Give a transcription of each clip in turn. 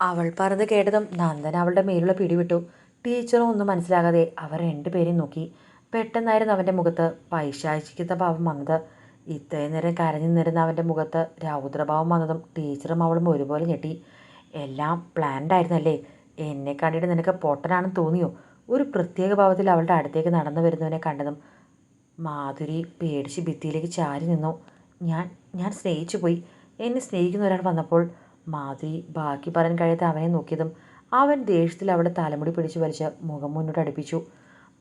അവൾ പറഞ്ഞത് കേട്ടതും നന്ദൻ അവളുടെ മേലുള്ള പിടിവിട്ടു. ടീച്ചറും ഒന്നും മനസ്സിലാകാതെ അവർ രണ്ടുപേരെയും നോക്കി. പെട്ടെന്നായിരുന്നു അവന്റെ മുഖത്ത് പൈശാചിക്കുന്ന ഭാവം വന്നത്. ഇത്രയും നേരം കരഞ്ഞു നിന്നിരുന്ന അവന്റെ മുഖത്ത് രൗദ്രഭാവം വന്നതും ടീച്ചറും അവളും ഒരുപോലെ ഞെട്ടി. എല്ലാം പ്ലാൻഡ് ആയിരുന്നല്ലേ? എന്നെ കണ്ടിട്ട് നിനക്ക് പൊട്ടനാണെന്ന് തോന്നിയോ? ഒരു പ്രത്യേക ഭാവത്തിൽ അവളുടെ അടുത്തേക്ക് നടന്നു വരുന്നവനെ കണ്ടതും മാധുരി പേടിച്ച് ഭിത്തിയിലേക്ക് ചാരി നിന്നു. ഞാൻ ഞാൻ സ്നേഹിച്ചു പോയി എന്നെ സ്നേഹിക്കുന്ന ഒരാൾ വന്നപ്പോൾ മാധുരി ബാക്കി പറയാൻ കഴിയാതെ അവനെ നോക്കിയതും അവൻ ദേഷ്യത്തിൽ അവളുടെ തലമുടി പിടിച്ചു വലിച്ച് മുഖം മുന്നോട്ട് അടുപ്പിച്ചു.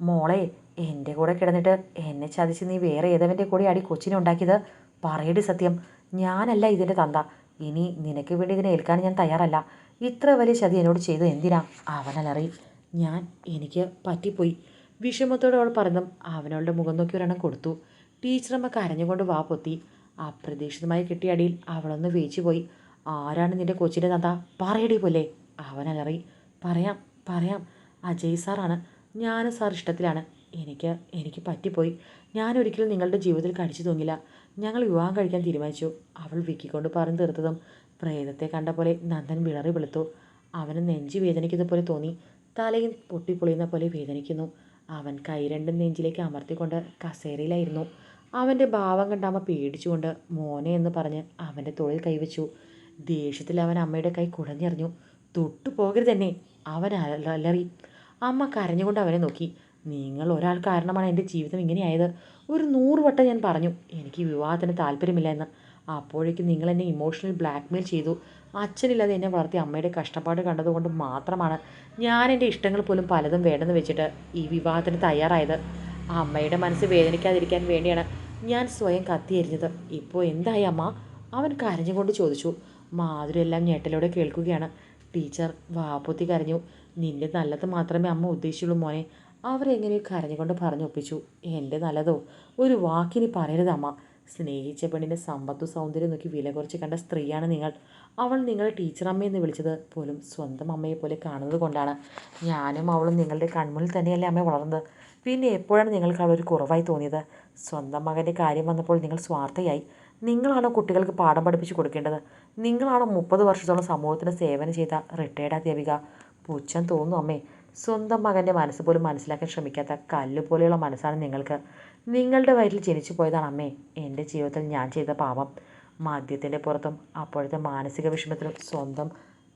മോളെ എന്റെ കൂടെ കിടന്നിട്ട് എന്നെ ചതിച്ച് നീ വേറെ ഏതവന്റെ കൂടെ അടി കൊച്ചിനെ ഉണ്ടാക്കിയത്? പറയടി സത്യം ഞാനല്ല ഇതിന്റെ തന്ത. ഇനി നിനക്ക് വേണ്ടി ഇതിനെ ഏൽക്കാൻ ഞാൻ തയ്യാറല്ല. ഇത്ര വലിയ ചതി എന്നോട് ചെയ്ത് എന്തിനാ? അവനലറി. ഞാൻ എനിക്ക് പറ്റിപ്പോയി. വിഷമത്തോടെ അവൾ പറഞ്ഞതും അവനവളുടെ മുഖം നോക്കി ഒരെണ്ണം കൊടുത്തു. ടീച്ചറമ്മ കരഞ്ഞുകൊണ്ട് വാ പൊത്തി. അപ്രതീക്ഷിതമായി കിട്ടിയ അടിയിൽ അവളൊന്ന് വേച്ചു പോയി ആരാണ് നിന്റെ കൊച്ചിന്റെ തന്ത? പറയടി പോലെ അവനലറി പറയാം പറയാം. അജയ് സാറാണ്. ഞാനും സാർ ഇഷ്ടത്തിലാണ്. എനിക്ക് എനിക്ക് പറ്റിപ്പോയി. ഞാനൊരിക്കലും നിങ്ങളുടെ ജീവിതത്തിൽ കടിച്ചു തൂങ്ങില്ല. ഞങ്ങൾ വിവാഹം കഴിക്കാൻ തീരുമാനിച്ചു. അവൾ വിക്കിക്കൊണ്ട് പറഞ്ഞു തീർത്തതും പ്രേതത്തെ കണ്ട പോലെ നന്ദൻ വിളറി വെളുത്തു. അവന് നെഞ്ചി വേദനിക്കുന്ന പോലെ തോന്നി. തലയും പൊട്ടിപ്പൊളിയുന്ന പോലെ വേദനിക്കുന്നു. അവൻ കൈ രണ്ടും നെഞ്ചിലേക്ക് അമർത്തിക്കൊണ്ട് കസേരയിലായിരുന്നു. അവന്റെ ഭാവം കണ്ടാമ്മ പേടിച്ചുകൊണ്ട് മോനെ എന്ന് പറഞ്ഞ് അവന്റെ തൊഴിൽ കൈവച്ചു. ദേഷ്യത്തിൽ അവൻ അമ്മയുടെ കൈ കുടഞ്ഞെറിഞ്ഞു. തൊട്ടു പോകരുതെന്നെ അവൻ അലറി. അമ്മ കരഞ്ഞുകൊണ്ട് അവനെ നോക്കി. നിങ്ങൾ ഒരാൾ കാരണമാണ് എന്റെ ജീവിതം ഇങ്ങനെയായത്? ഒരു നൂറ് വട്ടം ഞാൻ പറഞ്ഞു. എനിക്ക് വിവാഹത്തിന് താല്പര്യമില്ല എന്ന് അപ്പോഴേക്കും നിങ്ങൾ എന്നെ ഇമോഷണൽ ബ്ലാക്ക്മെയിൽ ചെയ്തു. അച്ഛനില്ലാതെ എന്നെ വളർത്തി അമ്മയുടെ കഷ്ടപ്പാട് കണ്ടതുകൊണ്ട് മാത്രമാണ് ഞാൻ എന്റെ ഇഷ്ടങ്ങൾ പോലും പലതും വേണ്ടെന്ന് വെച്ചിട്ട് ഈ വിവാഹത്തിന് തയ്യാറായത്. അമ്മയുടെ മനസ്സ് വേദനിക്കാതിരിക്കാൻ വേണ്ടിയാണ് ഞാൻ സ്വയം കത്തിയെരിഞ്ഞത് ഇപ്പോൾ എന്തായി അമ്മ? അവൻ കരഞ്ഞുകൊണ്ട് ചോദിച്ചു. മാധുരി എല്ലാം ഞെട്ടലോടെ കേൾക്കുകയാണ്. ടീച്ചർ വാപ്പൊത്തി കരഞ്ഞു. നിന്റെ നല്ലത് മാത്രമേ അമ്മ ഉദ്ദേശിച്ചുള്ളൂ മോനെ. അവരെങ്ങനെയോ കരഞ്ഞുകൊണ്ട് പറഞ്ഞൊപ്പിച്ചു? എന്റെ നല്ലതോ? ഒരു വാക്കിനി പറയരുത് അമ്മ. സ്നേഹിച്ച പെണ്ണിന്റെ സമ്പത്തു സൗന്ദര്യം നോക്കി വില കുറച്ച് കണ്ട സ്ത്രീയാണ് നിങ്ങൾ. അവൾ നിങ്ങളെ ടീച്ചറമ്മയെന്ന് വിളിച്ചത് പോലും സ്വന്തം അമ്മയെ പോലെ കാണുന്നത് കൊണ്ടാണ്. ഞാനും അവളും നിങ്ങളുടെ കൺമുന്നിൽ തന്നെയല്ലേ അമ്മ വളർന്നത്. പിന്നെ എപ്പോഴാണ് നിങ്ങൾക്ക് അവളൊരു കുറവായി തോന്നിയത്? സ്വന്തം മകന്റെ കാര്യം വന്നപ്പോൾ നിങ്ങൾ സ്വാർത്ഥയായി. നിങ്ങളാണോ കുട്ടികൾക്ക് പാഠം പഠിപ്പിച്ചു കൊടുക്കേണ്ടത്? നിങ്ങളാണോ മുപ്പത് വർഷത്തോളം സമൂഹത്തിന് സേവനം ചെയ്ത റിട്ടയർഡ് അധ്യാപിക? പുച്ഛം തോന്നുന്നു അമ്മേ. സ്വന്തം മകന്റെ മനസ്സ് പോലും മനസ്സിലാക്കാൻ ശ്രമിക്കാത്ത കല്ലുപോലെയുള്ള മനസ്സാണ് നിങ്ങൾക്ക്. നിങ്ങളുടെ വയറ്റിൽ ജനിച്ചു പോയതാണ് അമ്മേ. എന്റെ ജീവിതത്തിൽ ഞാൻ ചെയ്ത പാപം. മദ്യത്തിന്റെ പുറത്തും അപ്പോഴത്തെ മാനസിക വിഷമത്തിലും സ്വന്തം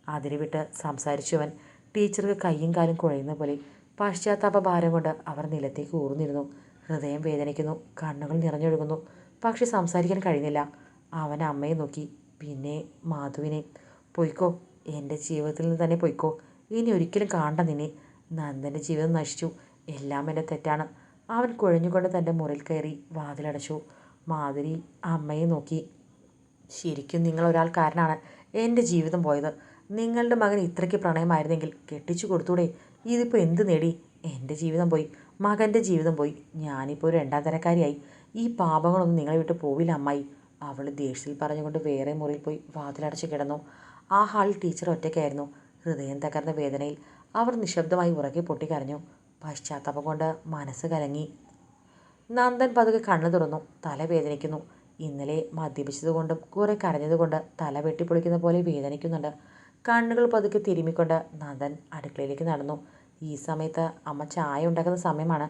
അതിരുവിട്ട് സംസാരിച്ചവൻ ടീച്ചർക്ക് കയ്യും കാലും കുഴയുന്ന പോലെ പശ്ചാത്താപ ഭാരം കൊണ്ട് അവർ നിലത്തേക്ക് ഊർന്നിരുന്നു. ഹൃദയം വേദനിക്കുന്നു. കണ്ണുകൾ നിറഞ്ഞൊഴുകുന്നു. പക്ഷെ സംസാരിക്കാൻ കഴിഞ്ഞില്ല. അവൻ അമ്മയെ നോക്കി. പിന്നെ മാധുവിനെ പൊയ്ക്കോ. എന്റെ ജീവിതത്തിൽ നിന്ന് തന്നെ പൊയ്ക്കോ. ഇനി ഒരിക്കലും കാണണ്ട നിന്നെ. നന്ദന്റെ ജീവിതം നശിച്ചു. എല്ലാം എന്റെ തെറ്റാണ്. അവൻ കുഴഞ്ഞുകൊണ്ട് തന്റെ മുറിയിൽ കയറി വാതിലടച്ചു. മാധുരി അമ്മയെ നോക്കി. ശരിക്കും നിങ്ങൾ കാരനാണ് എന്റെ ജീവിതം പോയത്. നിങ്ങളുടെ മകൻ ഇത്രയ്ക്ക് പ്രണയമായിരുന്നെങ്കിൽ കെട്ടിച്ചു കൊടുത്തൂടെ. ഇതിപ്പോൾ എന്ത് നേടി? എന്റെ ജീവിതം പോയി. മകന്റെ ജീവിതം പോയി. ഞാനിപ്പോൾ ഒരു രണ്ടാം തരക്കാരിയായി. ഈ പാപങ്ങളൊന്നും നിങ്ങളെ വിട്ട് പോവില്ല അമ്മായി. അവൾ ദേഷ്യത്തിൽ പറഞ്ഞുകൊണ്ട് വേറെ മുറിയിൽ പോയി വാതിലടച്ച് കിടന്നു. ആ ഹാളിൽ ടീച്ചർ ഒറ്റയ്ക്കായിരുന്നു. ഹൃദയം തകർന്ന വേദനയിൽ അവർ നിശബ്ദമായി ഉറക്കി പൊട്ടിക്കരഞ്ഞു. പശ്ചാത്താപം കൊണ്ട് മനസ്സ് കലങ്ങി. നന്ദൻ പതുക്കെ കണ്ണു തുറന്നു. തല വേദനിക്കുന്നു. ഇന്നലെ മദ്യപിച്ചതുകൊണ്ടും കുറെ കരഞ്ഞതുകൊണ്ട് തല വെട്ടിപ്പൊളിക്കുന്ന പോലെ വേദനിക്കുന്നുണ്ട്. കണ്ണുകൾ പതുക്കെ തിരുമ്മിക്കൊണ്ട് നന്ദൻ അടുക്കളയിലേക്ക് നടന്നു. ഈ സമയത്ത് അമ്മ ചായ ഉണ്ടാക്കുന്ന സമയമാണ്.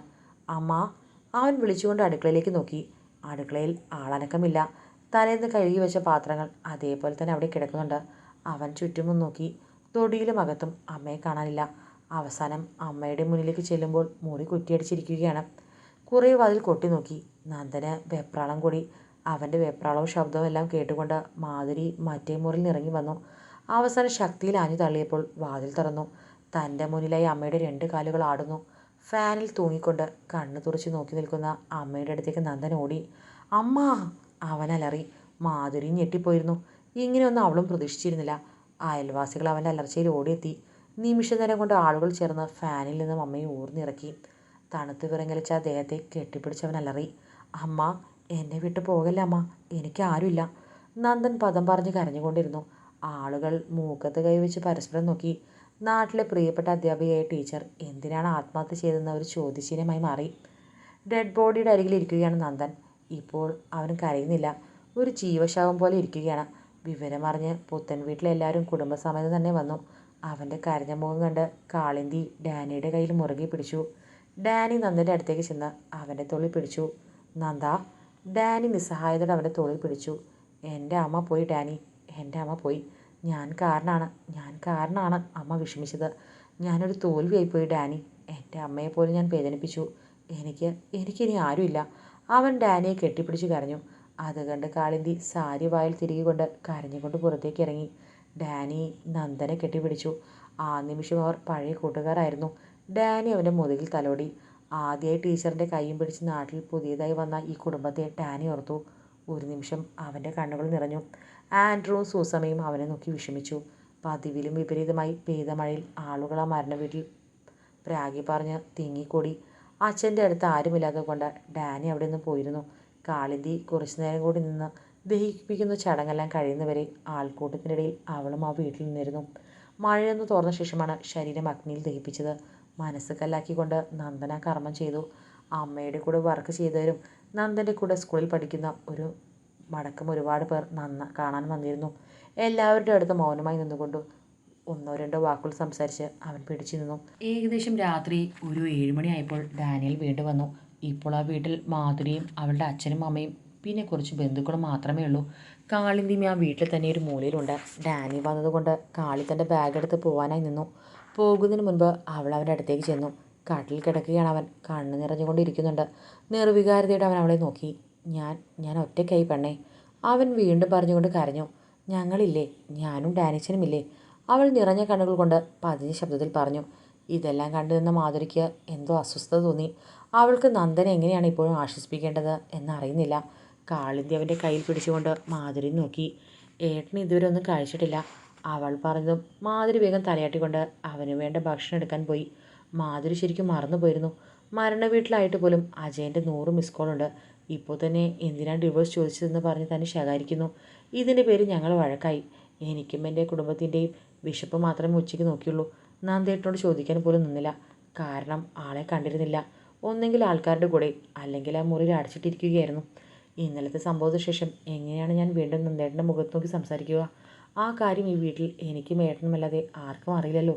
അമ്മ അവൻ വിളിച്ചുകൊണ്ട് അടുക്കളയിലേക്ക് നോക്കി. അടുക്കളയിൽ ആളനക്കമില്ല. തലേന്ന് കഴുകി വെച്ച പാത്രങ്ങൾ അതേപോലെ തന്നെ അവിടെ കിടക്കുന്നുണ്ട്. അവൻ ചുറ്റുമും നോക്കി. തൊടിയിലും അകത്തും അമ്മയെ കാണാനില്ല. അവസാനം അമ്മയുടെ മുന്നിലേക്ക് ചെല്ലുമ്പോൾ മുറി കുറ്റിയടിച്ചിരിക്കുകയാണ്. കുറേ വാതിൽ കൊട്ടി നോക്കി. നന്ദന് വെപ്രാളം കൂടി. അവന്റെ വെപ്രാളവും ശബ്ദവും എല്ലാം കേട്ടുകൊണ്ട് മാധുരി മറ്റേ മുറിയിൽ ഇറങ്ങി വന്നു. അവസാനം ശക്തിയിൽ ആഞ്ഞു തള്ളിയപ്പോൾ വാതിൽ തുറന്നു. തന്റെ മുന്നിലായി അമ്മയുടെ രണ്ട് കാലുകൾ ആടുന്നു. ഫാനിൽ തൂങ്ങിക്കൊണ്ട് കണ്ണു തുറച്ച് നോക്കി നിൽക്കുന്ന അമ്മയുടെ അടുത്തേക്ക് നന്ദൻ ഓടി. അമ്മ! അവനലറി മാധുരി ഞെട്ടിപ്പോയിരുന്നു. ഇങ്ങനെയൊന്നും അവളും പ്രതീക്ഷിച്ചിരുന്നില്ല. അയൽവാസികൾ അവന്റെ അലർച്ചയിൽ ഓടിയെത്തി. നിമിഷ നേരം കൊണ്ട് ആളുകൾ ചേർന്ന് ഫാനിൽ നിന്നും അമ്മയെ ഊർന്നിറക്കി. തണുത്ത് വിറങ്ങലിച്ച ദേഹത്തെ കെട്ടിപ്പിടിച്ചവൻ അലറി. അമ്മ എന്നെ വിട്ടു പോകല്ല അമ്മ? എനിക്ക് ആരുമില്ല. നന്ദൻ പദം പറഞ്ഞ് കരഞ്ഞുകൊണ്ടിരുന്നു. ആളുകൾ മൂക്കത്ത് കൈവച്ച് പരസ്പരം നോക്കി. നാട്ടിലെ പ്രിയപ്പെട്ട അധ്യാപികയായ ടീച്ചർ എന്തിനാണ് ആത്മഹത്യ ചെയ്തതെന്ന് ഒരു ചോദ്യചിഹ്നമായി മാറി. ഡെഡ് ബോഡിയുടെ അരികിൽ ഇരിക്കുകയാണ് നന്ദൻ. ഇപ്പോൾ അവൻ കരയുന്നില്ല. ഒരു ജീവശാവം പോലെ ഇരിക്കുകയാണ്. വിവരമറിഞ്ഞ് പുത്തൻ വീട്ടിലെല്ലാവരും കുടുംബസമേതം തന്നെ വന്നു. അവന്റെ കരഞ്ഞ മുഖം കണ്ട് കാളിന്തി ഡാനിയുടെ കയ്യിൽ മുറുകെ പിടിച്ചു. ഡാനി നന്ദന്റെ അടുത്തേക്ക് ചെന്ന് അവന്റെ തോളിൽ പിടിച്ചു. നന്ദ ഡാനി നിസ്സഹായതയോടെ അവന്റെ തോളിൽ പിടിച്ചു. എന്റെ അമ്മ പോയി ഡാനി. എന്റെ അമ്മ പോയി. ഞാൻ കാരണമാണ് ഞാൻ കാരണമാണ് അമ്മ വിഷമിച്ചത്. ഞാനൊരു തോൽവിയായിപ്പോയി ഡാനി. എന്റെ അമ്മയെ പോലും ഞാൻ വേദനിപ്പിച്ചു. എനിക്ക് എനിക്കിനി ആരുമില്ല. അവൻ ഡാനിയെ കെട്ടിപ്പിടിച്ച് കരഞ്ഞു. അത് കണ്ട് കാളിന്തി സാരി വായിൽ തിരികെ കൊണ്ട് കരഞ്ഞുകൊണ്ട് പുറത്തേക്ക് ഇറങ്ങി. ഡാനി നന്ദനെ കെട്ടിപ്പിടിച്ചു. ആ നിമിഷം അവർ പഴയ കൂട്ടുകാരായിരുന്നു. ഡാനി അവന്റെ മുതുകിൽ തലോടി. ആദ്യമായി ടീച്ചറിന്റെ കൈയും പിടിച്ച് നാട്ടിൽ പുതിയതായി വന്ന ഈ കുടുംബത്തെ ഡാനി ഓർത്തു. ഒരു നിമിഷം അവന്റെ കണ്ണുകൾ നിറഞ്ഞു. ആൻഡ്രൂവും സൂസമയും അവനെ നോക്കി വിഷമിച്ചു. പതിവിലും വിപരീതമായി പെയ്ത മഴയിൽ ആളുകൾ ആ മരണ വീട്ടിൽ പ്രാഗി പറഞ്ഞ് തിങ്ങിക്കൂടി. അച്ഛന്റെ അടുത്ത് ആരുമില്ലാതെ കൊണ്ട് ഡാനി അവിടെ നിന്ന് പോയിരുന്നു. കാളിന്തി കുറച്ചു നേരം കൂടി നിന്ന് ദഹിപ്പിക്കുന്ന ചടങ്ങെല്ലാം കഴിയുന്നവരെ ആൾക്കൂട്ടത്തിനിടയിൽ അവളും ആ വീട്ടിൽ നിന്നിരുന്നു. മഴയൊന്ന് തോർന്ന ശേഷമാണ് ശരീരം അഗ്നിയിൽ ദഹിപ്പിച്ചത്. മനസ്സ് കല്ലാക്കിക്കൊണ്ട് നന്ദന കർമ്മം ചെയ്തു. അമ്മയുടെ കൂടെ വർക്ക് ചെയ്തവരും നന്ദന്റെ കൂടെ സ്കൂളിൽ പഠിക്കുന്ന ഒരു മടക്കം ഒരുപാട് പേർ നന്ന കാണാൻ വന്നിരുന്നു. എല്ലാവരുടെ അടുത്ത് മൗനമായി നിന്നുകൊണ്ട് ഒന്നോ രണ്ടോ വാക്കുകൾ സംസാരിച്ച് അവൻ പിടിച്ചു നിന്നു. ഏകദേശം രാത്രി ഒരു ഏഴുമണിയായപ്പോൾ ഡാനിയൽ വീണ്ടും വന്നു. ഇപ്പോൾ ആ വീട്ടിൽ മാധുരിയും അവളുടെ അച്ഛനും അമ്മയും പിന്നെ കുറച്ച് ബന്ധുക്കളും മാത്രമേ ഉള്ളൂ. കാളിന്തിമി ആ വീട്ടിൽ തന്നെ ഒരു മൂലയിലുണ്ട്. ഡാനി വന്നതുകൊണ്ട് കാളി തന്റെ ബാഗ് എടുത്ത് പോകാനായി നിന്നു. പോകുന്നതിന് മുൻപ് അവൾ അവന്റെ അടുത്തേക്ക് ചെന്നു. കാട്ടിൽ കിടക്കുകയാണ് അവൻ. കണ്ണ് നിറഞ്ഞുകൊണ്ടിരിക്കുന്നുണ്ട്. നിർവികാരതയോടെ അവൻ അവളെ നോക്കി. ഞാൻ ഞാൻ ഒറ്റയ്ക്കായി പെണ്ണേ. അവൻ വീണ്ടും പറഞ്ഞുകൊണ്ട് കരഞ്ഞു. ഞങ്ങളില്ലേ? ഞാനും ഡാനിച്ചനുമില്ലേ? അവൾ നിറഞ്ഞ കണ്ണുകൾ കൊണ്ട് പതിഞ്ഞ ശബ്ദത്തിൽ പറഞ്ഞു. ഇതെല്ലാം കണ്ടു നിന്ന മാധുരിക്ക് എന്തോ അസ്വസ്ഥത തോന്നി. അവൾക്ക് നന്ദനെ എങ്ങനെയാണ് ഇപ്പോഴും ആശ്വസിപ്പിക്കേണ്ടത് എന്നറിയുന്നില്ല. കാളിന്തി അവന്റെ കയ്യിൽ പിടിച്ചുകൊണ്ട് മാധുരി നോക്കി. ഏട്ടൻ ഇതുവരെ ഒന്നും കഴിച്ചിട്ടില്ല. അവൾ പറഞ്ഞതും മാധുരി വേഗം തലയാട്ടിക്കൊണ്ട് അവന് വേണ്ട ഭക്ഷണം എടുക്കാൻ പോയി. മാധുരി ശരിക്കും മറന്നു പോയിരുന്നു. മരണ വീട്ടിലായിട്ട് പോലും അജയന്റെ നൂറ് മിസ് കോളുണ്ട് ഇപ്പോൾ തന്നെ എന്തിനാണ് ഡിവോഴ്സ് ചോദിച്ചതെന്ന് പറഞ്ഞ് തന്നെ ശകാരിക്കുന്നു. ഇതിന്റെ പേര് ഞങ്ങൾ വഴക്കായി. എനിക്കും എന്റെ കുടുംബത്തിന്റെയും വിശപ്പ് മാത്രമേ ഉച്ചയ്ക്ക് നോക്കിയുള്ളൂ. നന്ദേട്ടനോട് ചോദിക്കാൻ പോലും നിന്നില്ല. കാരണം ആളെ കണ്ടിരുന്നില്ല. ഒന്നെങ്കിൽ ആൾക്കാരുടെ കൂടെ അല്ലെങ്കിൽ ആ മുറിയിൽ അടച്ചിട്ടിരിക്കുകയായിരുന്നു. ഇന്നലത്തെ സംഭവത്തിന് ശേഷം എങ്ങനെയാണ് ഞാൻ വീണ്ടും നന്ദേട്ടന്റെ മുഖത്ത് നോക്കി സംസാരിക്കുക? ആ കാര്യം ഈ വീട്ടിൽ എനിക്കും ഏട്ടനുമല്ലാതെ ആർക്കും അറിയില്ലല്ലോ.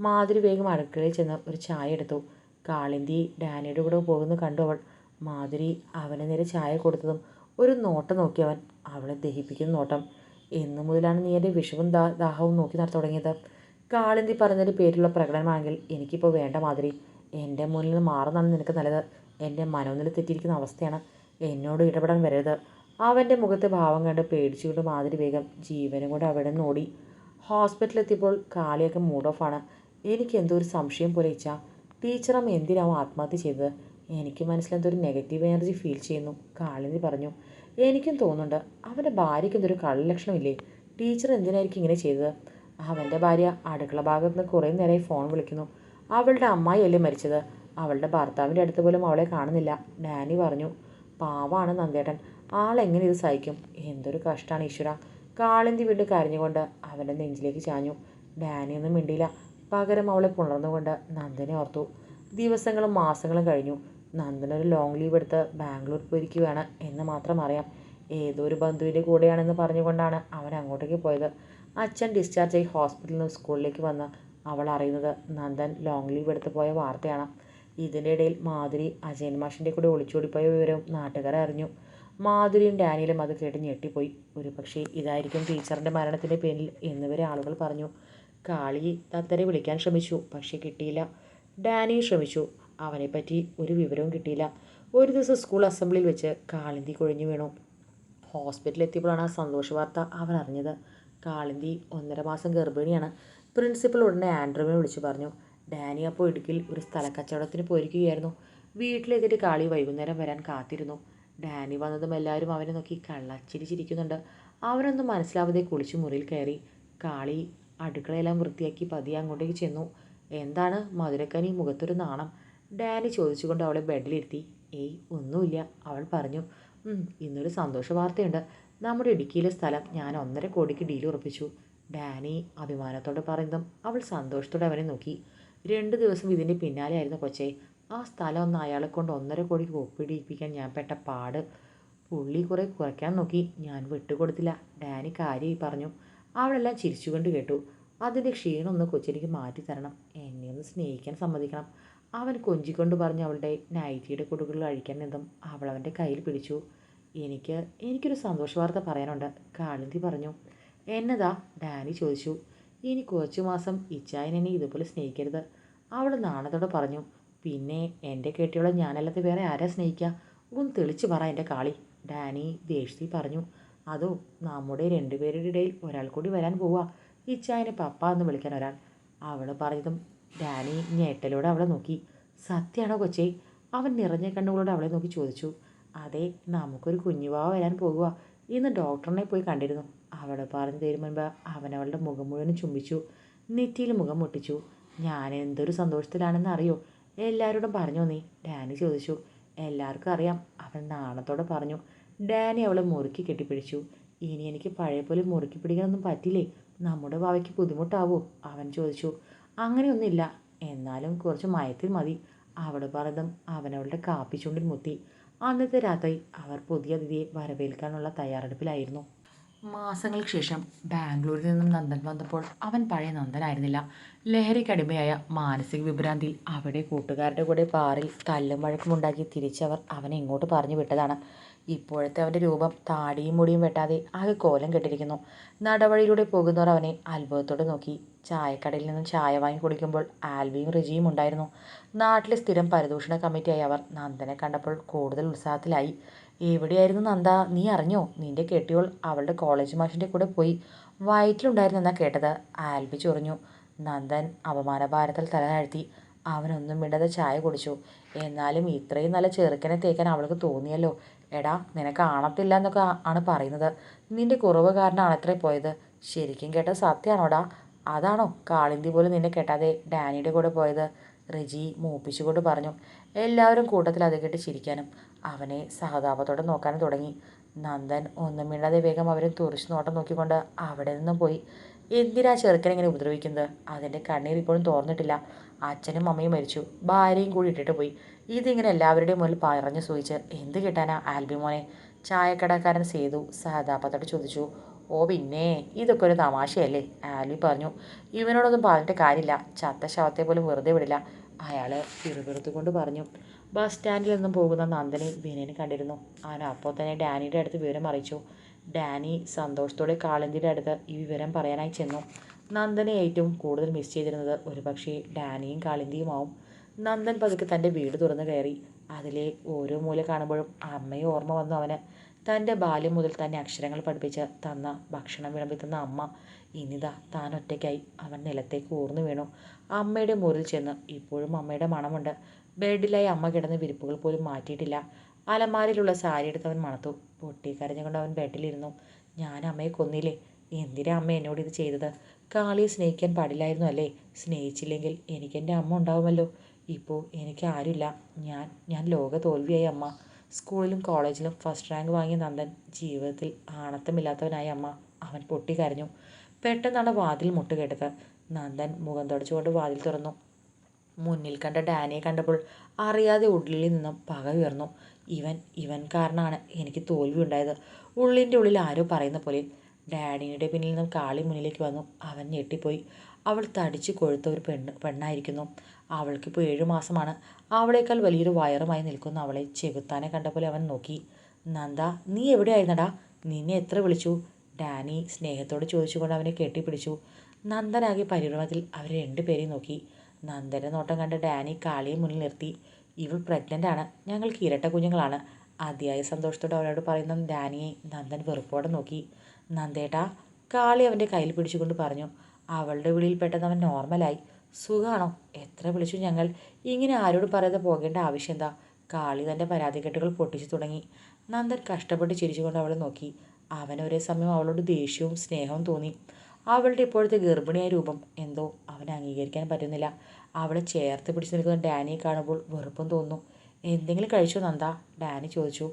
മാധുരി വേഗം അടുക്കളയിൽ ചെന്ന് ഒരു ചായ എടുത്തു. കാളിന്തി ഡാനിയുടെ കൂടെ പോകുന്നു കണ്ടു അവൾ. മാധുരി അവന് നേരെ ചായ കൊടുത്തതും ഒരു നോട്ടം നോക്കി അവൻ. അവളെ ദഹിപ്പിക്കുന്ന നോട്ടം. എന്നു മുതലാണ് നീ എന്റെ വിഷവും ദാ ദാഹവും നോക്കി നട തുടങ്ങിയത്. കാളിന്തി പറഞ്ഞതിന്റെ പേരിലുള്ള പ്രകടനമാണെങ്കിൽ എനിക്കിപ്പോൾ വേണ്ട മാതിരി. എന്റെ മുന്നിൽ നിന്ന് മാറുന്നതാണ് നിനക്ക് നല്ലത്. എന്റെ മനോനില തെറ്റിയിരിക്കുന്ന അവസ്ഥയാണ് എന്നോട് ഇടപെടാൻ വരരുത്. അവന്റെ മുഖത്തെ ഭാവം കണ്ട് പേടിച്ചുകൊണ്ട് മാതിരി വേഗം ജീവനും കൂടെ അവിടെ നിന്ന് ഓടി. ഹോസ്പിറ്റലിലെത്തിയപ്പോൾ കാളിയൊക്കെ മൂഡ് ഓഫാണ് എനിക്ക് എന്തോ ഒരു സംശയം പോലെ വെച്ചാൽ ടീച്ചറമ്മ എന്തിനാവും ആത്മഹത്യ ചെയ്തത്? എനിക്ക് മനസ്സിലെന്തോ ഒരു നെഗറ്റീവ് എനർജി ഫീൽ ചെയ്യുന്നു. കാളിനി പറഞ്ഞു. എനിക്കും തോന്നുന്നുണ്ട് അവന്റെ ഭാര്യയ്ക്ക് എന്തൊരു കള്ളലക്ഷണമില്ലേ ടീച്ചർ എന്തിനായിരിക്കും ഇങ്ങനെ ചെയ്തത്? അവന്റെ ഭാര്യ അടുക്കള ഭാഗത്ത് നിന്ന് കുറേ നേരമായി ഫോൺ വിളിക്കുന്നു. അവളുടെ അമ്മായിയല്ലേ മരിച്ചത്? അവളുടെ ഭർത്താവിന്റെ അടുത്ത് പോലും അവളെ കാണുന്നില്ല. ഡാനി പറഞ്ഞു. പാവാണ് നന്ദേട്ടൻ. ആളെങ്ങനെ ഇത് സഹിക്കും? എന്തൊരു കഷ്ടമാണ് ഈശ്വര. കാളിന്തി വീണ്ടും കരഞ്ഞുകൊണ്ട് അവന്റെ നെഞ്ചിലേക്ക് ചാഞ്ഞു. ഡാനിയൊന്നും മിണ്ടിയില്ല. പകരം അവളെ പുണർന്നുകൊണ്ട് നന്ദനെ ഓർത്തു. ദിവസങ്ങളും മാസങ്ങളും കഴിഞ്ഞു. നന്ദന ഒരു ലോങ് ലീവ് എടുത്ത് ബാംഗ്ലൂർ പോയിരിക്കുകയാണ് എന്ന് മാത്രം അറിയാം. ഏതോ ഒരു ബന്ധുവിന്റെ കൂടെയാണെന്ന് പറഞ്ഞുകൊണ്ടാണ് അവൻ അങ്ങോട്ടേക്ക് പോയത്. അച്ഛൻ ഡിസ്ചാർജ് ആയി ഹോസ്പിറ്റലിൽ നിന്ന് സ്കൂളിലേക്ക് വന്ന് അവൾ അറിയുന്നത് നന്ദൻ ലോങ് ലീവ് എടുത്ത് പോയ വാർത്തയാണ്. ഇതിന്റെ ഇടയിൽ മാധുരി അജയൻ മാഷിന്റെ കൂടെ ഒളിച്ചോടിപ്പോയ വിവരവും നാട്ടുകാരെ അറിഞ്ഞു. മാധുരിയും ഡാനിയലും അത് കേട്ട് ഞെട്ടിപ്പോയി. ഒരു പക്ഷേ ഇതായിരിക്കും ടീച്ചറിന്റെ മരണത്തിന്റെ പേരിൽ എന്നിവരെ ആളുകൾ പറഞ്ഞു. കാളി തത്തരെ വിളിക്കാൻ ശ്രമിച്ചു പക്ഷേ കിട്ടിയില്ല. ഡാനി ശ്രമിച്ചു. അവനെപ്പറ്റി ഒരു വിവരവും കിട്ടിയില്ല. ഒരു ദിവസം സ്കൂൾ അസംബ്ലിയിൽ വെച്ച് കാളിന്തി കൊഴിഞ്ഞു വീണു. ഹോസ്പിറ്റലിൽ എത്തിയപ്പോഴാണ് ആ സന്തോഷ വാർത്ത അവൻ അറിഞ്ഞത്. കാളിന്തി ഒന്നര മാസം ഗർഭിണിയാണ്. പ്രിൻസിപ്പൽ ഉടനെ ആൻഡ്രോവിനെ വിളിച്ചു പറഞ്ഞു. ഡാനി അപ്പോൾ ഇടുക്കിയിൽ ഒരു സ്ഥലക്കച്ചവടത്തിന് പോയിരിക്കുകയായിരുന്നു. വീട്ടിലെത്തിയിട്ട് കാളി വൈകുന്നേരം വരാൻ കാത്തിരുന്നു. ഡാനി വന്നതും എല്ലാവരും അവനെ നോക്കി കള്ളച്ചിരി ചിരിക്കുന്നുണ്ട്. അവനൊന്നും മനസ്സിലാവാതെ കുളിച്ചു മുറിയിൽ കയറി. കാളി അടുക്കളയെല്ലാം വൃത്തിയാക്കി പതിയെ അങ്ങോട്ടേക്ക് ചെന്നു. എന്താണ് മധുരക്കനി മുഖത്തൊരു നാണം? ഡാനി ചോദിച്ചുകൊണ്ട് അവളെ ബെഡിലിരുത്തി. ഏയ് ഒന്നുമില്ല അവൾ പറഞ്ഞു. "ഉം, ഇന്നൊരു സന്തോഷ വാർത്തയുണ്ട്. നമ്മുടെ ഇടുക്കിയിലെ സ്ഥലം ഞാൻ ഒന്നര കോടിക്ക് ഡീൽ ഉറപ്പിച്ചു. ഡാനി അഭിമാനത്തോടെ പറയുന്നതും അവൾ സന്തോഷത്തോടെ അവനെ നോക്കി. രണ്ട് ദിവസം ഇതിന്റെ പിന്നാലെയായിരുന്നു കൊച്ചെ. ആ സ്ഥലം ഒന്ന് അയാളെ കൊണ്ട് ഒന്നര കോടിക്ക് ഒപ്പിടിയിപ്പിക്കാൻ ഞാൻ പെട്ട പാട്. പുള്ളി കുറേ കുറയ്ക്കാൻ നോക്കി. ഞാൻ വിട്ടുകൊടുത്തില്ല ഡാനി കാര്യമായി പറഞ്ഞു. അവളെല്ലാം ചിരിച്ചുകൊണ്ട് കേട്ടു. അതിന്റെ ക്ഷീണം ഒന്ന് കൊച്ചിലേക്ക് മാറ്റി തരണം. എന്നെ ഒന്ന് സ്നേഹിക്കാൻ സമ്മതിക്കണം. അവൻ കൊഞ്ചിക്കൊണ്ട് പറഞ്ഞ് അവളുടെ നൈറ്റിയുടെ കൊടുക്കുകൾ അഴിക്കാൻ നിന്നും അവൾ അവന്റെ കയ്യിൽ പിടിച്ചു. എനിക്ക് എനിക്കൊരു സന്തോഷ വാർത്ത പറയാനുണ്ട്. കാളിന്തി പറഞ്ഞു. എന്നതാ? ഡാനി ചോദിച്ചു. ഇനി കുറച്ചു മാസം ഇച്ചായനെ ഇതുപോലെ സ്നേഹിക്കരുത്. അവൾ നാണത്തോടെ പറഞ്ഞു. പിന്നെ എന്റെ കെട്ടിയോളെ ഞാനല്ലാതെ വേറെ ആരാ സ്നേഹിക്കുക? ഒന്ന് തെളിച്ച് പറ എന്റെ കാളി. ഡാനി ദേഷ്യത്തിൽ പറഞ്ഞു. അതോ നമ്മുടെ രണ്ടുപേരുടെ ഇടയിൽ ഒരാൾ കൂടി വരാൻ പോവാ. ഇച്ചായനെ പപ്പ എന്ന് വിളിക്കാൻ ഒരാൾ. അവൾ പറഞ്ഞതും ഡാനി ഞെട്ടലോടെ അവളെ നോക്കി. സത്യമാണോ കൊച്ചേ? അവൻ നിറഞ്ഞ കണ്ണുകളോട് അവളെ നോക്കി ചോദിച്ചു. അതെ നമുക്കൊരു കുഞ്ഞുവാവ വരാൻ പോകുക ഇന്ന് ഡോക്ടറിനെ പോയി കണ്ടിരുന്നു. അവൾ പറഞ്ഞു തരും മുൻപ് അവൻ അവളുടെ മുഖം മുഴുവനും ചുംബിച്ചു. നെറ്റിയിൽ മുഖം മുട്ടിച്ചു ഞാൻ എന്തൊരു സന്തോഷത്തിലാണെന്ന് അറിയോ? എല്ലാവരോടും പറഞ്ഞോ നീ? ഡാനി ചോദിച്ചു. എല്ലാവർക്കും അറിയാം. അവൻ നാണത്തോടെ പറഞ്ഞു. ഡാനി അവളെ മുറുക്കി കെട്ടിപ്പിടിച്ചു. ഇനി എനിക്ക് പഴയ പോലെ മുറുക്കി പിടിക്കാനൊന്നും പറ്റില്ലേ? നമ്മുടെ ഭാവയ്ക്ക് ബുദ്ധിമുട്ടാവോ? അവൻ ചോദിച്ചു. അങ്ങനെയൊന്നുമില്ല. എന്നാലും കുറച്ച് മയത്തിൽ മതി. അവിടെ പറഞ്ഞതും അവനവളുടെ കാപ്പിച്ചുണ്ടിൽ മുത്തി. അന്നത്തെ രാത്രി അവർ പുതിയ അതിഥിയെ വരവേൽക്കാനുള്ള തയ്യാറെടുപ്പിലായിരുന്നു. മാസങ്ങൾക്ക് ശേഷം ബാംഗ്ലൂരിൽ നിന്നും നന്ദൻ വന്നപ്പോൾ അവൻ പഴയ നന്ദനായിരുന്നില്ല. ലഹരിക്കടിമയായ മാനസിക വിഭ്രാന്തിയിൽ അവിടെ കൂട്ടുകാരുടെ കൂടെ പാറി തല്ലും വഴക്കുമുണ്ടാക്കി തിരിച്ചവർ അവനെ ഇങ്ങോട്ട് പറഞ്ഞു വിട്ടതാണ്. ഇപ്പോഴത്തെ അവന്റെ രൂപം താടിയും മുടിയും വെട്ടാതെ ആകെ കോലം കെട്ടിരിക്കുന്നു. നടവഴിയിലൂടെ പോകുന്നവർ അവനെ അത്ഭുതത്തോടെ നോക്കി. ചായക്കടയിൽ നിന്നും ചായ വാങ്ങി കുടിക്കുമ്പോൾ ആൽവിയും റിജിയും ഉണ്ടായിരുന്നു. നാട്ടിലെ സ്ഥിരം പരിദൂഷണ കമ്മിറ്റിയായി അവർ നന്ദനെ കണ്ടപ്പോൾ കൂടുതൽ ഉത്സാഹത്തിലായി. എവിടെയായിരുന്നു നന്ദ? നീ അറിഞ്ഞോ? നിന്റെ കെട്ടിയോൾ അവളുടെ കോളേജ് മാഷിന്റെ കൂടെ പോയി വയറ്റിലുണ്ടായിരുന്നെന്നാ കേട്ടത്. ആൽബി ചൊറിഞ്ഞു. നന്ദൻ അപമാനഭാരത്തിൽ തല താഴ്ത്തി. അവനൊന്നും മിണ്ടാതെ ചായ കുടിച്ചു. എന്നാലും ഇത്രയും നല്ല ചെറുക്കനെ തേക്കാൻ അവൾക്ക് തോന്നിയല്ലോ. എടാ നിനക്ക് ആണത്തില്ല എന്നൊക്കെ ആണ് പറയുന്നത്. നിന്റെ കുറവ് കാരണമാണ് അത്രേ പോയത്. ശരിക്കും കേട്ട സത്യമാണോടാ അതാണോ കാളിന്തി പോലും നിന്നെ കെട്ടാതെ ഡാനിയുടെ കൂടെ പോയത്? റിജി മൂപ്പിച്ചുകൊണ്ട് പറഞ്ഞു. എല്ലാവരും കൂട്ടത്തിൽ അത് കേട്ട് ചിരിക്കാനും അവനെ സഹതാപത്തോടെ നോക്കാൻ തുടങ്ങി. നന്ദൻ ഒന്നും മിണ്ടാതെ വേഗം അവരെ തുറിച്ചു നോട്ടം നോക്കിക്കൊണ്ട് അവിടെ നിന്നും പോയി. എന്തിനാ ചെറുക്കനെ ഇങ്ങനെ ഉപദ്രവിക്കുന്നത്? അതിന്റെ കണ്ണീർ ഇപ്പോഴും തോർന്നിട്ടില്ല. അച്ഛനും അമ്മയും മരിച്ചു. ഭാര്യയും കൂടി ഇട്ടിട്ട് പോയി. ഇതിങ്ങനെ എല്ലാവരുടെയും മുന്നിൽ പറഞ്ഞു സൂചിച്ച് എന്ത് കിട്ടാനാ ആൽബി മോനെ? ചായക്കടക്കാരൻ സേതു സഹതാപത്തോട് ചോദിച്ചു. ഓ പിന്നെ ഇതൊക്കെ ഒരു തമാശയല്ലേ? ആൽബി പറഞ്ഞു. ഇവനോടൊന്നും പറഞ്ഞിട്ട് കാര്യമില്ല. ചത്ത ശവത്തെ പോലും വെറുതെ വിടില്ല. അയാൾ പിറുപിറുത്തുകൊണ്ട് പറഞ്ഞു. ബസ് സ്റ്റാൻഡിൽ നിന്നും പോകുന്ന നന്ദനെ വിനയനെ കണ്ടിരുന്നു. അവൻ അപ്പോൾ തന്നെ ഡാനിയുടെ അടുത്ത് വിവരം അറിയിച്ചു. ഡാനി സന്തോഷത്തോടെ കാളിന്ദിയുടെ അടുത്ത് ഈ വിവരം പറയാനായി ചെന്നു. നന്ദനെ ഏറ്റവും കൂടുതൽ മിസ് ചെയ്തിരുന്നത് ഒരുപക്ഷെ ഡാനിയും കാളിന്തിയുമാവും. നന്ദൻ പതുക്കെ തന്റെ വീട് തുറന്നു കയറി. അതിലെ ഓരോ മൂല കാണുമ്പോഴും അമ്മയെ ഓർമ്മ വന്നു അവന്. തന്റെ ബാല്യം മുതൽ തന്നെ അക്ഷരങ്ങൾ പഠിപ്പിച്ച് തന്ന ഭക്ഷണം വിളമ്പി തന്ന അമ്മ ഇനിതാ താൻ ഒറ്റയ്ക്കായി അവൻ നിലത്തേക്ക് ഊർന്നു വീണു. അമ്മയുടെ മുറിൽ ചെന്ന് ഇപ്പോഴും അമ്മയുടെ മണമുണ്ട്. ബെഡിലായി അമ്മ കിടന്ന് വിരിപ്പുകൾ പോലും മാറ്റിയിട്ടില്ല. അലമാരിലുള്ള സാരി എടുത്തവൻ മണത്തു. പൊട്ടി കരഞ്ഞുകൊണ്ട് അവൻ ബെഡിലിരുന്നു. ഞാൻ അമ്മയെ കൊന്നില്ലേ? എന്തിനാ അമ്മ എന്നോട് ഇത് ചെയ്തത്? കാളിയെ സ്നേഹിക്കാൻ പാടില്ലായിരുന്നു അല്ലേ? സ്നേഹിച്ചില്ലെങ്കിൽ എനിക്ക് എന്റെ അമ്മ ഉണ്ടാവുമല്ലോ. ഇപ്പോൾ എനിക്ക് ആരുമില്ല. ഞാൻ ഞാൻ ലോക തോൽവിയായി അമ്മ. സ്കൂളിലും കോളേജിലും ഫസ്റ്റ് റാങ്ക് വാങ്ങിയ നന്ദൻ ജീവിതത്തിൽ ആണത്തമില്ലാത്തവനായ അമ്മ. അവൻ പൊട്ടിക്കരഞ്ഞു. പെട്ടെന്നാണ് വാതിൽ മുട്ടുകേട്ടത്. നന്ദൻ മുഖം തുടച്ചുകൊണ്ട് വാതിൽ തുറന്നു. മുന്നിൽ കണ്ട ഡാനിയെ കണ്ടപ്പോൾ അറിയാതെ ഉള്ളിൽ നിന്നും പക ഉയർന്നു. ഇവൻ ഇവൻ കാരണമാണ് എനിക്ക് തോൽവി ഉണ്ടായത്. ഉള്ളിന്റെ ഉള്ളിൽ ആരോ പറയുന്ന പോലെ. ഡാനിയുടെ പിന്നിൽ നിന്നും കാളി മുന്നിലേക്ക് വന്നു. അവൻ ഞെട്ടിപ്പോയി. അവൾ തടിച്ച് കൊഴുത്ത ഒരു പെണ്ണ് പെണ്ണായിരിക്കുന്നു. അവൾക്കിപ്പോൾ ഏഴു മാസമാണ്. അവളേക്കാൾ വലിയൊരു വയറുമായി നിൽക്കുന്ന അവളെ ചെകുത്താനെ കണ്ട പോലെ അവൻ നോക്കി. നന്ദ നീ എവിടെയായിരുന്നടാ? നിന്നെ എത്ര വിളിച്ചു? ഡാനി സ്നേഹത്തോട് ചോദിച്ചുകൊണ്ട് അവനെ കെട്ടിപ്പിടിച്ചു. നന്ദനാകെ പരിഭ്രമത്തിൽ അവർ രണ്ടുപേരെയും നോക്കി. നന്ദന്റെ നോട്ടം കണ്ട് ഡാനി കാളിയെ മുന്നിൽ നിർത്തി. ഇവൾ പ്രഗ്നന്റ് ആണ്. ഞങ്ങൾക്ക് ഇരട്ട കുഞ്ഞുങ്ങളാണ്. അതിയായ സന്തോഷത്തോടെ അവരോട് പറയുന്ന ഡാനിയെ നന്ദൻ വെറുപ്പോടെ നോക്കി. നന്ദേട്ടാ കാളി അവന്റെ കയ്യിൽ പിടിച്ചുകൊണ്ട് പറഞ്ഞു. അവളുടെ വിളിയിൽ പെട്ടെന്ന് അവൻ നോർമലായി. സുഖമാണോ എത്ര വിളിച്ചു ഞങ്ങൾ? ഇങ്ങനെ ആരോട് പറയാതെ പോകേണ്ട ആവശ്യം എന്താ? കാളി തന്റെ പരാതിക്കെട്ടുകൾ പൊട്ടിച്ചു തുടങ്ങി. നന്ദൻ കഷ്ടപ്പെട്ട് ചിരിച്ചുകൊണ്ട് അവളെ നോക്കി. അവൻ ഒരേ സമയം അവളോട് ദേഷ്യവും സ്നേഹവും തോന്നി. അവളുടെ ഇപ്പോഴത്തെ ഗർഭിണിയായ രൂപം എന്തോ അവന് അംഗീകരിക്കാൻ പറ്റുന്നില്ല. അവളെ ചേർത്ത് പിടിച്ചു നിൽക്കുന്ന ഡാനിയെ കാണുമ്പോൾ വെറുപ്പും തോന്നുന്നു. എന്തെങ്കിലും കഴിച്ചോ നന്ദ? ഡാനി ചോദിച്ചു.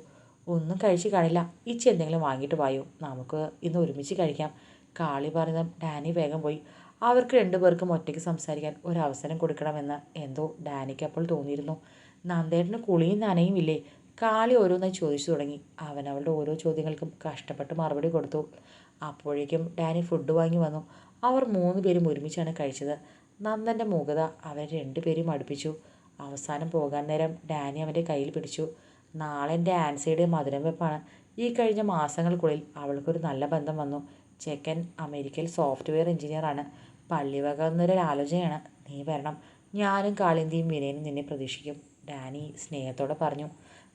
ഒന്നും കഴിച്ച് കാണില്ല. ഇച്ചി എന്തെങ്കിലും വാങ്ങിയിട്ട് വായോ? നമുക്ക് ഇന്ന് ഒരുമിച്ച് കഴിക്കാം. കാളി പറഞ്ഞ ഡാനി വേഗം പോയി. അവർക്ക് രണ്ടുപേർക്കും ഒറ്റയ്ക്ക് സംസാരിക്കാൻ ഒരു അവസരം കൊടുക്കണമെന്ന് എന്തോ ഡാനിക്ക് അപ്പോൾ തോന്നിയിരുന്നു. നന്ദേട്ടന് കുളിയും നനയും ഇല്ലേ? കാളി ഓരോന്നായി ചോദിച്ചു തുടങ്ങി. അവൻ അവളുടെ ഓരോ ചോദ്യങ്ങൾക്കും കഷ്ടപ്പെട്ട് മറുപടി കൊടുത്തു. അപ്പോഴേക്കും ഡാനി ഫുഡ് വാങ്ങി വന്നു. അവർ മൂന്ന് പേരും ഒരുമിച്ചാണ് കഴിച്ചത്. നന്ദന്റെ മുഖത അവർ രണ്ടുപേരും അടുപ്പിച്ചു. അവസാനം പോകാൻ നേരം ഡാനി അവന്റെ കയ്യിൽ പിടിച്ചു. നാളെ എന്റെ ആൻസിയുടെ മധുരം വെപ്പാണ് ഈ കഴിഞ്ഞ മാസങ്ങൾക്കുള്ളിൽ അവൾക്കൊരു നല്ല ബന്ധം വന്നു. ചെക്കൻ അമേരിക്കയിൽ സോഫ്റ്റ്വെയർ എഞ്ചിനീയറാണ് പള്ളി വക എന്നൊരു ആലോചനയാണ്. നീ വരണം. ഞാനും കാളിന്തിയും വിനയനും നിന്നെ പ്രതീക്ഷിക്കും. ഡാനി സ്നേഹത്തോടെ പറഞ്ഞു.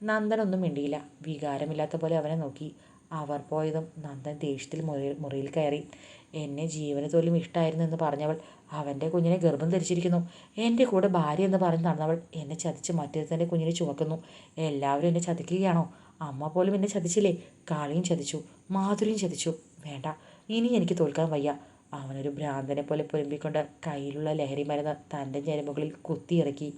നന്ദനൊന്നും മിണ്ടിയില്ല. വികാരമില്ലാത്ത പോലെ അവനെ നോക്കി. അവർ പോയതും നന്ദൻ ദേഷ്യത്തിൽ മുറി മുറിയിൽ കയറി. എന്നെ ജീവന് തോലും ഇഷ്ടമായിരുന്നു എന്ന് പറഞ്ഞവൾ അവന്റെ കുഞ്ഞിനെ ഗർഭം ധരിച്ചിരിക്കുന്നു. എന്റെ കൂടെ ഭാര്യ എന്ന് പറഞ്ഞ് നടന്നവൾ എന്നെ ചതിച്ച് മറ്റൊരുത്തന്റെ കുഞ്ഞിനെ ചുമക്കുന്നു. എല്ലാവരും എന്നെ ചതിക്കുകയാണോ? അമ്മ പോലും എന്നെ ചതിച്ചില്ലേ? കാളിയും ചതിച്ചു. മാധുരിയും ചതിച്ചു. വേണ്ട ഇനി എനിക്ക് തോൽക്കാൻ വയ്യ. അവനൊരു ഭ്രാന്തനെ പോലെ പൊരുമ്പിക്കൊണ്ട് കയ്യിലുള്ള ലഹരി മരുന്ന് തന്റെ ഞരമ്പുകളിൽ കുത്തിയിറക്കി.